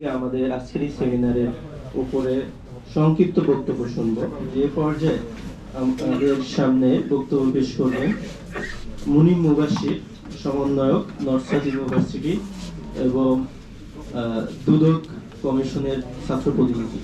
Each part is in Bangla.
আমাদের আজকের এই সেমিনারের উপরে সংক্ষিপ্ত বক্তব্য শুনব। যে পর্যায়ে আমাদের সামনে বক্তব্য পেশ করবেন মুনিম মুবাসির সমন্বয়ক নর্সাদ ইউনিভার্সিটি এবং দুদক কমিশনের ছাত্র প্রতিনিধি।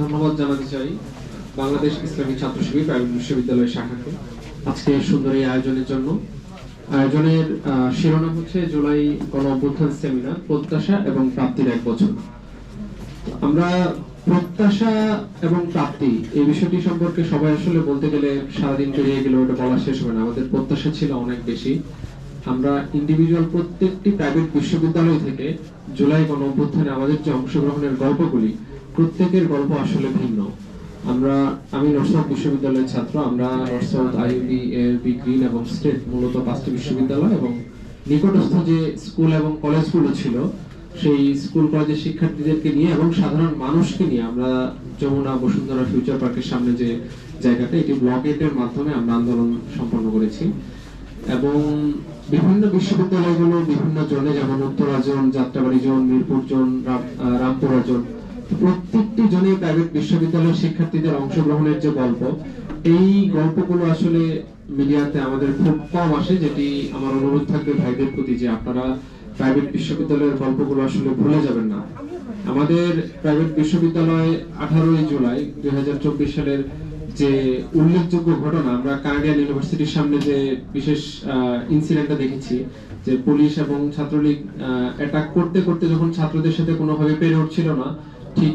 ধন্যবাদ জানাতে চাই বাংলাদেশ ইসলামী ছাত্র শিবির বিশ্ববিদ্যালয় শাখাকে আজকে সুন্দর এই আয়োজনের জন্য। আয়োজনের শিরোনাম হচ্ছে জুলাই গণ অভ্যুত্থান সেমিনার, প্রত্যাশা এবং প্রাপ্তির এক বছর। আমরা প্রত্যাশা এবং প্রাপ্তি, এই বিষয়টি সম্পর্কে সবাই আসলে বলতে গেলে সারাদিন পেরিয়ে গেলে ওটা বলা শেষ হবে না। আমাদের প্রত্যাশা ছিল অনেক বেশি। আমরা ইন্ডিভিজুয়াল প্রত্যেকটি প্রাইভেট বিশ্ববিদ্যালয় থেকে জুলাই গণ অভ্যুত্থানে আমাদের যে অংশগ্রহণের গল্পগুলি, প্রত্যেকের গল্প আসলে ভিন্ন। আমরা, আমি নরসাদ বিশ্ববিদ্যালয়ের ছাত্র, আমরা নরসাদ আইবি এআরবি গ্রিন এবং স্টেট মূলত পাঁচটি বিশ্ববিদ্যালয় এবং নিকটস্থ যে স্কুল এবং কলেজগুলো ছিল সেই স্কুল, কলেজের শিক্ষার্থীদেরকে নিয়ে এবং সাধারণ মানুষকে নিয়ে আমরা যমুনা বসুন্ধরা ফিউচার পার্কের সামনে যে জায়গাটা, এটি ব্লকেটের মাধ্যমে আমরা আন্দোলন সম্পন্ন করেছি। এবং বিভিন্ন বিশ্ববিদ্যালয়গুলো, বিভিন্ন জোনে, যেমন Uttara zone Jatrabari zone, Mirpur zone Rampura zone, প্রত্যেকটি জোনে প্রাইভেট বিশ্ববিদ্যালয়ের শিক্ষার্থীদের অংশগ্রহণের যে গল্প, এই গল্পগুলো আসলে মিডিয়াতে আমাদের খুব কম আসে, যেটি আমার অনুরোধ থাকবে ভাইদের প্রতি যে আপনারা প্রাইভেট বিশ্ববিদ্যালয়ের গল্পগুলো আসলে ভুলে যাবেন না। আমাদের প্রাইভেট বিশ্ববিদ্যালয় আঠারোই জুলাই দুই হাজার চব্বিশ সালের যে উল্লেখযোগ্য ঘটনা, আমরা কানাডিয়ান ইউনিভার্সিটির সামনে যে বিশেষ ইনসিডেন্টটা দেখেছি, যে পুলিশ এবং ছাত্রলীগ অ্যাটাক করতে করতে যখন ছাত্রদের সাথে কোনোভাবে পেরে উঠছিল না, ঠিক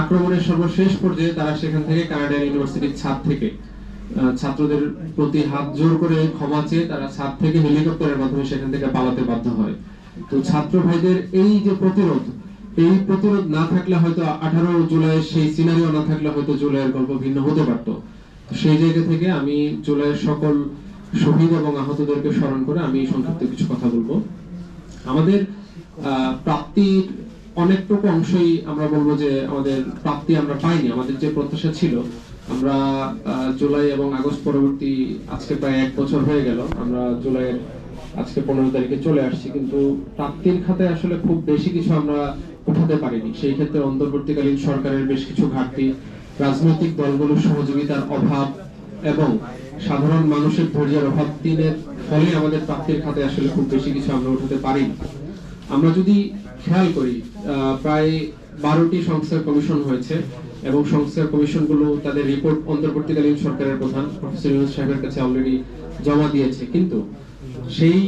আক্রমণের সর্বশেষ পর্যায়ে তারা সেখান থেকে কানাডিয়ান ইউনিভার্সিটির ছাদ থেকে ছাত্রদের প্রতি হাত জোর করে ক্ষমা চেয়ে তারা ছাদ থেকে হেলিকপ্টারের মাধ্যমে সেখান থেকে পালাতে বাধ্য হয়। তো ছাত্র ভাইদের এই যে প্রতিরোধ, এই প্রতিরোধ না থাকলে হয়তো আঠারো জুলাই সেই সিনারিও না থাকলে হয়তো জুলাইয়ের গল্প ভিন্ন হতে পারত। সেই জায়গা থেকে আমি জুলাইয়ের সকল শহীদ এবং আহতদেরকে স্মরণ করে আমি সংক্ষিপ্ত কিছু কথা বলব। আমাদের প্রাপ্তির অনেকটুকু অংশই আমরা বলব যে আমাদের প্রাপ্তি আমরা পাইনি, আমাদের যে প্রত্যাশা ছিল আমরা জুলাই এবং আগস্ট পরবর্তী আজকে প্রায় এক বছর হয়ে গেল। আমরা জুলাইয়ের আজকে পনেরো তারিখে চলে আসছি, কিন্তু প্রাপ্তির খাতে আসলে খুব বেশি কিছু আমরা উঠাতে পারিনি। সেই ক্ষেত্রে অন্তর্বর্তীকালীন সরকারের বেশ কিছু ঘাটতি, রাজনৈতিক দলগুলোর সহযোগিতার অভাব এবং সাধারণ মানুষের ধৈর্যের অভাব তিনের ফলে আমাদের প্রাপ্তির খাতে আসলে খুব বেশি কিছু আমরা উঠাতে পারিনি। আমরা যদি খেয়াল করি প্রায় বারোটি সংস্থার কমিশন হয়েছে। এবং সংস্কার কমিশনগুলো তাদের রিপোর্ট অন্তর্বর্তীকালীন সরকারের প্রধান প্রফেসর ইউনুস সাহেবের কাছে অলরেডি জমা দিয়েছে। কিন্তু সেই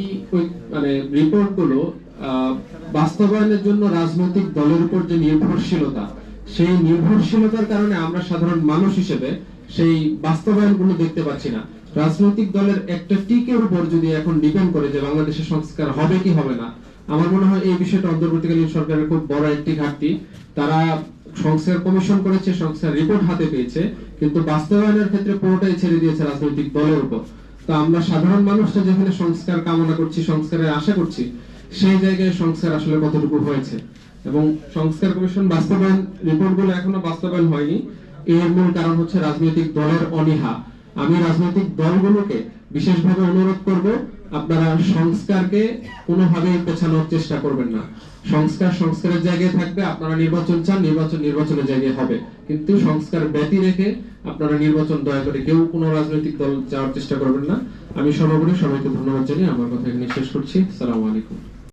মানে রিপোর্টগুলো বাস্তবায়নের জন্য রাজনৈতিক দলের উপর যে নির্ভরশীলতা, সেই নির্ভরশীলতার কারণে আমরা সাধারণ মানুষ হিসেবে সেই বাস্তবায়নগুলো দেখতে পাচ্ছি না। রাজনৈতিক দলের একটা টিকের উপর যদি এখন ডিপেন্ড করে যে বাংলাদেশের সংস্কার হবে কি হবে না, আমার মনে হয় এই বিষয়টা অন্তর্বর্তীকালীন সরকারের খুব বড় একটি ঘাটতি। তারা সংস্কার কমিশন করেছে সংস্কার রিপোর্ট হাতে পেয়েছে, কিন্তু বাস্তবায়নের ক্ষেত্রে পুরোটাই ছেড়ে দিয়েছে রাজনৈতিক দলের উপর। তো আমরা সাধারণ মানুষরা যেখানে সংস্কার কামনা করছি, সংস্কারের আশা করছি, সেই জায়গায় সংস্কার আসলে কতটুকু হয়েছে। এবং সংস্কার কমিশন বাস্তবায়ন রিপোর্টগুলো এখনও বাস্তবায়ন হয়নি। এর মূল কারণ হচ্ছে রাজনৈতিক দলের অনীহা। আমি রাজনৈতিক দলগুলোকে বিশেষভাবে অনুরোধ করব, আপনারা সংস্কারকে কোনোভাবেই পেছানোর চেষ্টা করবেন না। সংস্কার সংস্কারের জায়গায় থাকবে, আপনারা নির্বাচন চান, নির্বাচন নির্বাচনের জায়গায় হবে। কিন্তু সংস্কার ব্যতি রেখে আপনারা নির্বাচন দয়া করে কেউ কোনো রাজনৈতিক দল যাওয়ার চেষ্টা করবেন না। আমি সর্বোপরি সবাইকে ধন্যবাদ জানিয়ে আমার কথা এখানে শেষ করছি। সালাম আলাইকুম।